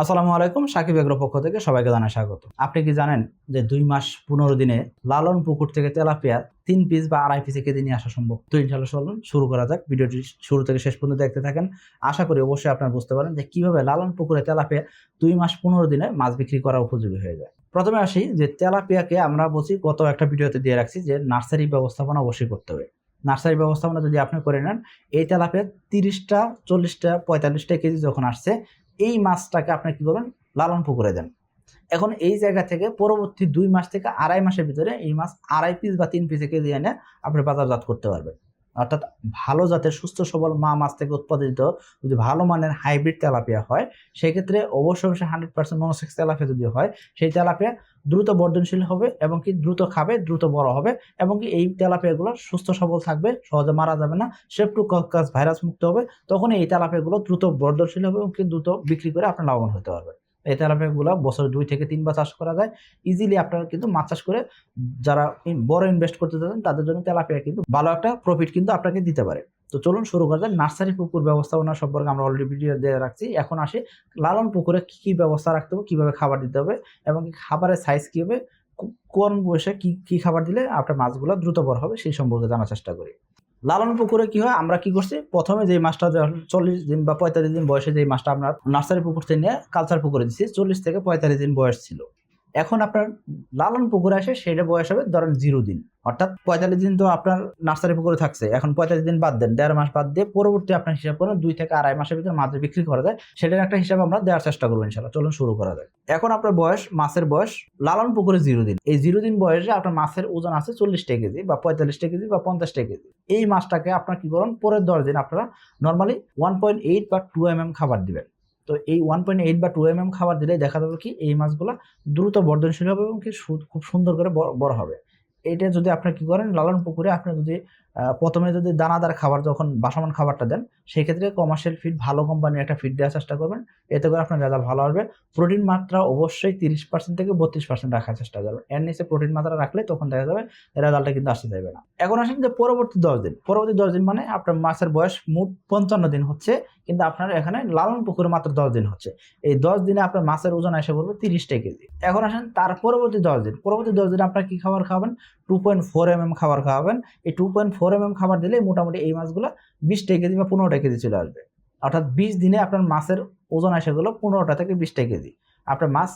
আসসালামু আলাইকুম, সাকিব এগ্রো পক্ষ থেকে সবাইকে জানাই স্বাগত। আপনি কি জানেন যে দুই মাস পনেরো দিনে লালন পুকুর থেকে তেলাপিয়া তিন পিস বা আড়াই পিসে কেটে নিয়ে আসা সম্ভব? তো ইনশাল্লাহ চলুন শুরু করা যাক। ভিডিওটি শুরু থেকে শেষ পর্যন্ত দেখতে থাকেন। আশা করি অবশ্যই আপনারা বুঝতে পারেন যে কীভাবে লালন পুকুরে তেলাপিয়া দুই মাস পনেরো দিনে মাছ বিক্রি করা উপযোগী হয়ে যায়। প্রথমে আসি যে তেলাপিয়াকে আমরা বলছি, গত একটা ভিডিওতে দিয়ে রাখছি যে নার্সারি ব্যবস্থাপনা অবশ্যই করতে হবে। নার্সারি ব্যবস্থাপনা যদি আপনি করে নেন, এই তেলাপিয়া তিরিশটা, চল্লিশটা, পঁয়তাল্লিশটা কেজি যখন আসছে এই মাছটাকে আপনি কি করবেন? লালন পুকুরে দেন। এখন এই জায়গা থেকে পরবর্তী দুই মাস থেকে আড়াই মাসের ভিতরে এই মাছ আড়াই পিস বা তিন পিসে কেজি এনে আপনি বাজারজাত করতে পারবেন। অর্থাৎ ভালো জাতের, সুস্থ, সবল মা মাছ থেকে উৎপাদিত যদি ভালো মানের হাইব্রিড তেলাপিয়া হয়, সেক্ষেত্রে অবশ্যই অবশ্যই হান্ড্রেড পার্সেন্ট মনোসেক্স তেলাপিয়া যদি হয়, সেই তেলাপিয়া দ্রুত বর্ধনশীল হবে এবং কি দ্রুত খাবে, দ্রুত বড় হবে এবং কি এই তেলাপিয়াগুলো সুস্থ, সবল থাকবে, সহজে মারা যাবে না সেপ্টুককাস ভাইরাস মুক্ত হবে তখন এই তেলাপিয়াগুলো দ্রুত বর্ধনশীল হবে এবং কি দ্রুত বিক্রি করে আপনার লাভবান হতে পারবে। এই তেলাপিয়াগুলো বছরে দুই থেকে তিনবার চাষ করা যায়। ইজিলি আপনারা কিন্তু মাছ চাষ করে যারা বড় ইনভেস্ট করতে চান তাদের জন্য তেলাপিয়া কিন্তু ভালো একটা প্রফিট কিন্তু আপনাকে দিতে পারে। তো চলুন শুরু করা যাক। নার্সারি পুকুর ব্যবস্থাপনা সম্পর্কে আমরা অলরেডি ভিডিও দিয়ে রাখছি। এখন আসি, লালন পুকুরে কি কি ব্যবস্থা রাখতে হবে, কীভাবে খাবার দিতে হবে এবং খাবারের সাইজ কি হবে কোন বয়সে কি কি খাবার দিলে আপনার মাছগুলো দ্রুত বড় হবে, সেই সম্পর্কে জানার চেষ্টা করি। লালন পুকুরে কি হয়? আমরা কি করছি? প্রথমে যে মাছটা চল্লিশ দিন বা পঁয়তাল্লিশ দিন বয়সে যে মাছটা আমরা নার্সারি পুকুর থেকে নিয়ে কালচার পুকুরে দিচ্ছি চল্লিশ থেকে পঁয়তাল্লিশ দিন বয়স ছিল। এখন আপনার লালন পুকুরে আসে, সেটা বয়স হবে ধরেন জিরো দিন। অর্থাৎ পঁয়তাল্লিশ দিন তো আপনার নার্সারি পুকুরে থাকছে। এখন পঁয়তাল্লিশ দিন বাদ দেন, দেড় মাস বাদ দিয়ে পরবর্তী আপনার হিসাব করেন দুই থেকে আড়াই মাসের ভিতরে মাছ বিক্রি করা যায়। সেটার একটা হিসাব আমরা দেওয়ার চেষ্টা করব ইনশাল্লাহ চলুন শুরু করা যায় এখন আপনার বয়স, মাছের বয়স, লালন পুকুরে জিরো দিন। এই জিরো দিন বয়সে আপনার মাছের ওজন আছে চল্লিশটা কেজি বা পঁয়তাল্লিশটা কেজি বা পঞ্চাশটা কেজি। এই মাছটাকে আপনার কি করুন, পরের দশ দিন আপনারা নর্মালি ওয়ান পয়েন্ট এইট বা টু এম এম খাবার দিবেন। তো এই ওয়ান পয়েন্ট এইট বা টু এম এম খাবার দিলে দেখা যাবে কি এই মাছগুলো দ্রুত বর্ধনশীল হবে এবং কি খুব সুন্দর করে বড় হবে। এটা যদি আপনি কি করেন লালন পুকুরে আপনি যদি প্রথমে যদি দানাদার খাবার যখন বাসমান খাবারটা দেন সেই ক্ষেত্রে কমার্শিয়াল ফিড ভালো কোম্পানির একটা ফিড দেওয়ার চেষ্টা করবেন। এতে করে আপনার রেজাল্ট ভালো আসবে। প্রোটিন মাত্রা অবশ্যই তিরিশ পার্সেন্ট থেকে বত্রিশ পার্সেন্ট রাখার চেষ্টা করবেন। এর নিচে প্রোটিন মাত্রা রাখলে তখন দেখা যাবে রেজাল্টটা কিন্তু আসতে দেবে না। এখন আসেন যে পরবর্তী দশ দিন। পরবর্তী দশ দিন মানে আপনার মাছের বয়স মোট পঞ্চান্ন দিন হচ্ছে, কিন্তু আপনার এখানে লালন পুকুরে মাত্র দশ দিন হচ্ছে। এই দশ দিনে আপনার মাছের ওজন এসে পড়বে তিরিশটা কেজি। এখন আসেন তার পরবর্তী দশ দিন। পরবর্তী দশ দিনে আপনার কি খাবার খাবেন? Two point four M M খাবার খাওয়াবেন এই two point four M M খাবার দিলে মোটামুটি এই মাছগুলো বিশটা কেজি বা পনেরোটা কেজি চলে আসবে। অর্থাৎ বিশ দিনে আপনার মাছের ওজন এসে গেলো পনেরোটা থেকে বিশটা কেজি। আপনার মাছ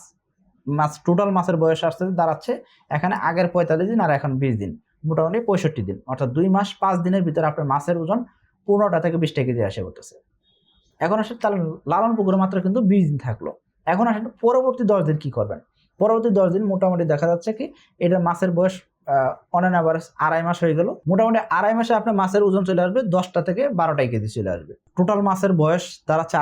মাছ টোটাল মাছের বয়স আসতে দাঁড়াচ্ছে এখানে আগের পঁয়তাল্লিশ দিন আর এখন বিশ দিন। মোটামুটি পঁয়ষট্টি দিন। অর্থাৎ দুই মাস পাঁচ দিনের ভিতরে আপনার মাছের ওজন পনেরোটা থেকে বিশটা কেজি আসে পড়তেছে এখন আসে তাহলে লালন পুকুরে মাত্র কিন্তু বিশ দিন থাকল। এখন আসেন পরবর্তী দশ দিন কি করবেন? পরবর্তী দশ দিন মোটামুটি দেখা যাচ্ছে কি, এটা মাছের বয়স অন অ্যান আড়াই মাস হয়ে গেল। মোটামুটি আড়াই মাসে আপনার মাছের ওজন চলে আসবে, দশটা থেকে কেজি চলে আসবে। টোটাল মাছের বয়স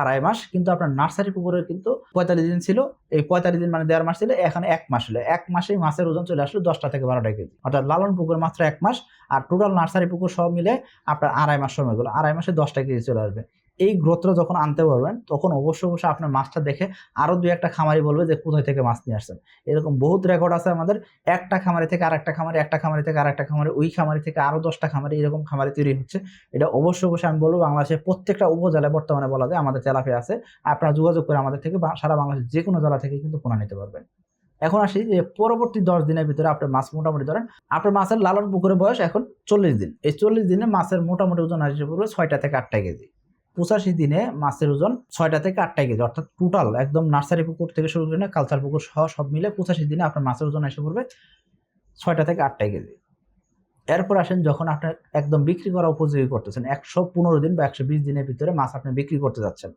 আড়াই মাস, কিন্তু আপনার নার্সারি পুকুরে কিন্তু পঁয়তাল্লিশ দিন ছিল, এই পঁয়তাল্লিশ দিন মানে দেড় মাস ছিল, এখানে এক মাস ছিল এক মাসেই মাছের ওজন চলে আসলো দশটা থেকে বারোটা কেজি। অর্থাৎ লালন পুকুর মাত্র এক মাস, আর টোটাল নার্সারি পুকুর সব মিলে আপনার আড়াই মাস সময় গেলো। আড়াই মাসে দশটা কেজি চলে আসবে। এই গ্রোথটা যখন আনতে পারবেন, তখন অবশ্যই অবশ্যই আপনার মাছটা দেখে আরও দুই একটা খামারি বলবে যে, কোথায় থেকে মাছ নিয়ে আসছেন? এরকম বহুত রেকর্ড আছে আমাদের, একটা খামারি থেকে আরেকটা খামারি, একটা খামারি থেকে আরেকটা খামারি, ওই খামারি থেকে আরও দশটা খামারি এরকম খামারি তৈরি হচ্ছে। এটা অবশ্যই অবশ্যই আমি বলব, বাংলাদেশের প্রত্যেকটা উপজেলায় বর্তমানে বলা যায় আমাদের তেলাপি আছে। আপনারা যোগাযোগ করে আমাদের থেকে সারা বাংলাদেশের যে কোনো জেলা থেকে কিন্তু পোনা নিতে পারবেন। এখন আসি যে, পরবর্তী দশ দিনের ভিতরে আপনার মাছ মোটামুটি ধরেন, আপনার মাছের লালন পুকুরের বয়স এখন চল্লিশ দিন। এই চল্লিশ দিনে মাছের মোটামুটি ওজন আসবে পড়বে ছয়টা থেকে আটটা কেজি। পঁচাশি দিনে মাছের ওজন ছয়টা থেকে আটটা কেজি, অর্থাৎ টোটাল একদম নার্সারি পুকুর থেকে শুরু করে কালচার পুকুর সহ সব মিলে পঁচাশি দিনে আপনার মাছের ওজন এসে পড়বে ছয়টা থেকে আটটা কেজি। এরপর আসেন যখন আপনার একদম বিক্রি করা উপযোগী করতেছেন, একশো পনেরো দিন বা একশো বিশ দিনের ভিতরে মাছ আপনি বিক্রি করতে যাচ্ছেন।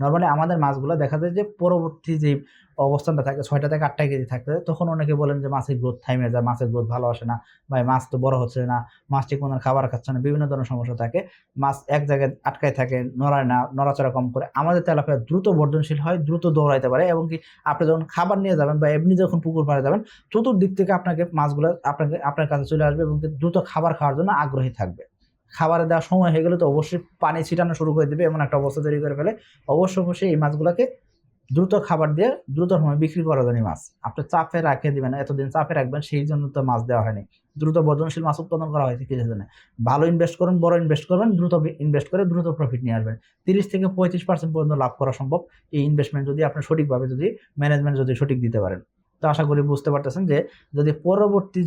নর্মালি আমাদের মাছগুলো দেখা যায় যে পরবর্তী যে অবস্থানটা থাকে, ছয়টা থেকে আটটা কেজি থাকতে তখন অনেকে বলেন যে মাছের গ্রোথ থাইমে যায় মাছের গ্রোথ ভালো আসে না। বা মাছ তো বড় হচ্ছে না, মাছ ঠিক মতন খাবার খাচ্ছে না, বিভিন্ন ধরনের সমস্যা থাকে। মাছ এক জায়গায় আটকায় থাকে, নড়ায় না, নড়াচড়া কম করে। আমাদের তেলাপিয়া দ্রুত বর্ধনশীল হয়, দ্রুত দৌড়াইতে পারে এবং কি আপনি যখন খাবার নিয়ে যাবেন বা এমনি যখন পুকুর পাড়ে যাবেন, চতুর্দিক থেকে আপনাকে মাছগুলো আপনাকে, আপনার কাছে চলে আসবে এবং দ্রুত খাবার খাওয়ার জন্য আগ্রহী থাকবে। খাবারে দেওয়ার সময় হয়ে গেলে তো অবশ্যই পানি ছিটানো শুরু করে দেবে, এমন একটা অবস্থা তৈরি করে ফেলে। অবশ্যই অবশ্যই এই মাছগুলোকে দ্রুত খাবার দিয়ে দ্রুত সময় বিক্রি করা জানি মাছ। আপনি চাপে রাখে দিবেন এতদিন চাপে রাখবেন, সেই জন্য তো মাছ দেওয়া হয়নি। দ্রুত বর্ধনশীল মাছ উৎপাদন করা হয়েছে কিছু জন্য ভালো ইনভেস্ট করুন, বড় ইনভেস্ট করবেন, দ্রুত ইনভেস্ট করে দ্রুত প্রফিট নিয়ে আসবেন। তিরিশ থেকে পঁয়ত্রিশ পার্সেন্ট পর্যন্ত লাভ করা সম্ভব। এই ইনভেস্টমেন্ট যদি আপনি সঠিকভাবে যদি ম্যানেজমেন্ট যদি সঠিক দিতে পারেন। তো আশা করি বুঝতে পারতেছেন যে যদি পরবর্তী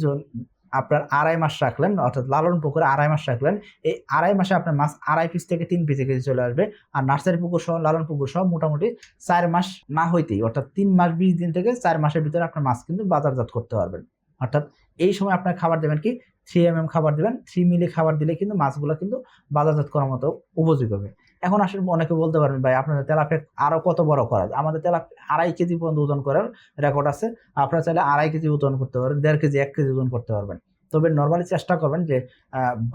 আপনার আড়াই মাস রাখলেন, অর্থাৎ লালন পুকুরে আড়াই মাস রাখলেন, এই আড়াই মাসে আপনার মাছ আড়াই পিস থেকে তিন পিসে কেজি চলে আসবে। আর নার্সারি পুকুর সহ, লালন পুকুর সহ মোটামুটি চার মাস না হইতেই, অর্থাৎ তিন মাস বিশ দিন থেকে চার মাসের ভিতরে আপনার মাছ কিন্তু বাজারজাত করতে পারবেন। অর্থাৎ এই সময় আপনার খাবার দেবেন কি? থ্রি এম খাবার দেবেন থ্রি মিলি খাবার দিলে কিন্তু মাছগুলো কিন্তু বাজারজাত করার মতো উপযোগী হবে। এখন আসলে অনেকে বলতে পারবেন ভাই আপনাদের তেলাপিয়া আরও কত বড় করা যায়? আমাদের তেলাপি আড়াই কেজি পর্যন্ত ওজন করার রেকর্ড আছে। আপনারা চাইলে আড়াই কেজি ওজন করতে পারবেন, দেড় কেজি, এক কেজি ওজন করতে পারবেন। তবে নর্মালি চেষ্টা করবেন যে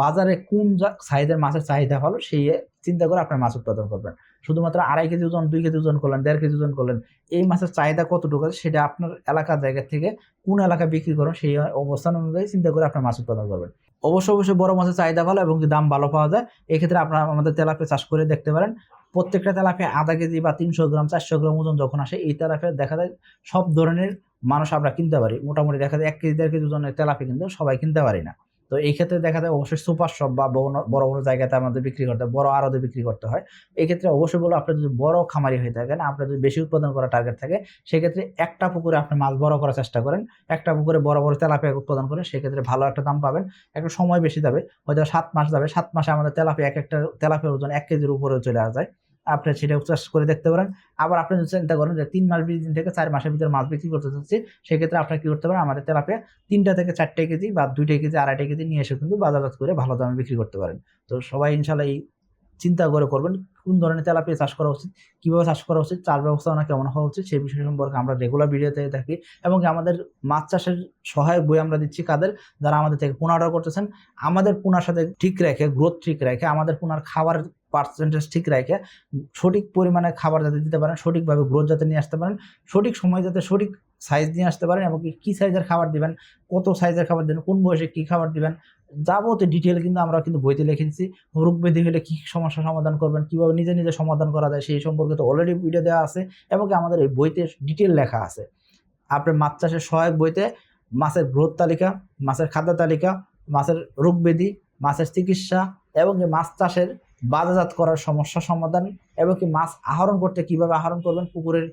বাজারে কোন সাইজের মাছের চাহিদা ভালো, সেই চিন্তা করে আপনার মাছ উৎপাদন করবেন। শুধুমাত্র আড়াই কেজি ওজন, দুই কেজি ওজন করলেন, দেড় কেজি ওজন করলেন, এই মাছের চাহিদা কতটুকু আছে সেটা আপনার এলাকার জায়গা থেকে কোন এলাকায় বিক্রি করেন সেই অবস্থান অনুযায়ী চিন্তা করে আপনার মাছ উৎপাদন করবেন। অবশ্যই অবশ্যই বড় মাছের চাহিদা ভালো এবং দাম ভালো পাওয়া যায়। এক্ষেত্রে আপনারা আমাদের তেলাপে চাষ করে দেখতে পারেন। প্রত্যেকটা তেলাপে আধা কেজি বা তিনশো গ্রাম, চারশো গ্রাম ওজন যখন আসে, এই তেলাপে দেখা যায় সব ধরনের মানুষ আমরা কিনতে পারি। মোটামুটি দেখা যায় এক কেজি, দেড় কেজি ওজনের তেলাপে কিন্তু সবাই কিনতে পারি না। তো এই ক্ষেত্রে দেখা যায় অবশ্যই সুপার শপ বা বড় বড় জায়গাতে আমাদের বিক্রি করতে বড় আড়তে বিক্রি করতে হয়। এই ক্ষেত্রে অবশ্যই বলো আপনি যদি বড় খামারি হয়ে থাকেন আপনার যদি বেশি উৎপাদন করার টার্গেট থাকে, সেক্ষেত্রে একটা পুকুরে আপনি মাছ বড় করার চেষ্টা করেন। একটা পুকুরে বড় বড় তেলাপিয়া উৎপাদন করেন সেক্ষেত্রে ভালো একটা দাম পাবেন। একটা সময় বেশি যাবে, হয়তো সাত মাস যাবে, সাত মাসে আমাদের তেলাপিয়া এক একটা তেলাপিয়ার ওজন এক কেজির উপরে চলে আসা। যায় আপনি সেটা চাষ করে দেখতে পারেন। আবার আপনি যদি চিন্তা করেন যে তিন মাস বিশ থেকে চার মাসের ভিতরে মাছ বিক্রি করতে চাচ্ছি, সেক্ষেত্রে আপনার কি করতে পারেন? আমাদের তেলাপিয়া তিনটা থেকে চারটে কেজি বা দুইটা কেজি, আড়াইটা কেজি নিয়ে এসে কিন্তু বাজারজাত করে ভালো দামে বিক্রি করতে পারেন। তো সবাই ইনশাল্লাহ এই চিন্তা করে করবেন, কোন ধরনের তেলাপিয়া চাষ করা উচিত, কীভাবে চাষ করা উচিত, চাষ ব্যবস্থাপনা কেমন হওয়া উচিত, সেই বিষয় সম্পর্কে আমরা রেগুলার ভিডিওতে থাকি এবং আমাদের মাছ চাষের সহায়ক বই আমরা দিচ্ছি কাদের? যারা আমাদের থেকে পোনা অর্ডার করতেছেন, আমাদের পোনার সাথে ঠিক রেখে গ্রোথ ঠিক রেখে আমাদের পোনার খাবার পার্সেন্টেজ ঠিক রেখে সঠিক পরিমাণে খাবার যাতে দিতে পারেন, সঠিকভাবে গ্রোথ যাতে নিয়ে আসতে পারেন, সঠিক সময় যাতে সঠিক সাইজ নিয়ে আসতে পারেন এবং কি সাইজের খাবার দিবেন, কত সাইজের খাবার দিবেন, কোন বয়সে কী খাবার দিবেন, যাবতীয় ডিটেল কিন্তু আমরা কিন্তু বইতে লিখেছি রোগ ব্যাধি হলে কী সমস্যা সমাধান করবেন, কীভাবে নিজে নিজে সমাধান করা যায় সেই সম্পর্কে তো অলরেডি ভিডিও দেওয়া আছে এবং আমাদের এই বইতে ডিটেল লেখা আছে। আপনার মাছ চাষের সহায়ক বইতে মাছের গ্রোথ তালিকা, মাছের খাদ্য তালিকা, মাছের রোগ ব্যাধি মাছের চিকিৎসা এবং মাছ চাষের বাজারজাত করার সমস্যা সমাধান এবং কি মাছ আহরণ করতে কীভাবে আহরণ করবেন, পুকুরের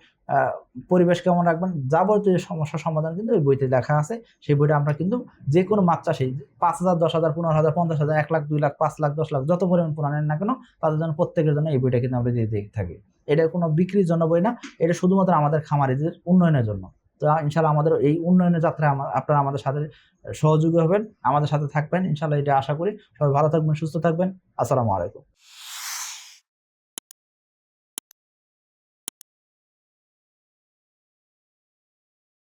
পরিবেশ কেমন রাখবেন, যাবতীয় সমস্যা সমাধান কিন্তু এই বইতে লেখা আছে। সেই বইটা আমরা কিন্তু যে কোনো মাছ চাষে পাঁচ হাজার, দশ হাজার, পনেরো হাজার, পঞ্চাশ হাজার, এক লাখ, দুই লাখ, পাঁচ লাখ, দশ লাখ যত পরিমাণ পোনা নেন না কেন, তাদের জন্য প্রত্যেকের জন্য এই বইটা কিন্তু আমরা দিয়ে দিয়ে থাকি। এটা কোনো বিক্রির জন্য বই না, এটা শুধুমাত্র আমাদের খামারিদের উন্নয়নের জন্য। তো ইনশাল্লাহ আমাদের এই উন্নয়নের যাত্রায় আপনারা আমাদের সাথে সহযোগী হবেন, আমাদের সাথে থাকবেন, ইনশাল্লাহ এটা আশা করি। সবাই ভালো থাকবেন, সুস্থ থাকবেন। আসসালামু আলাইকুম।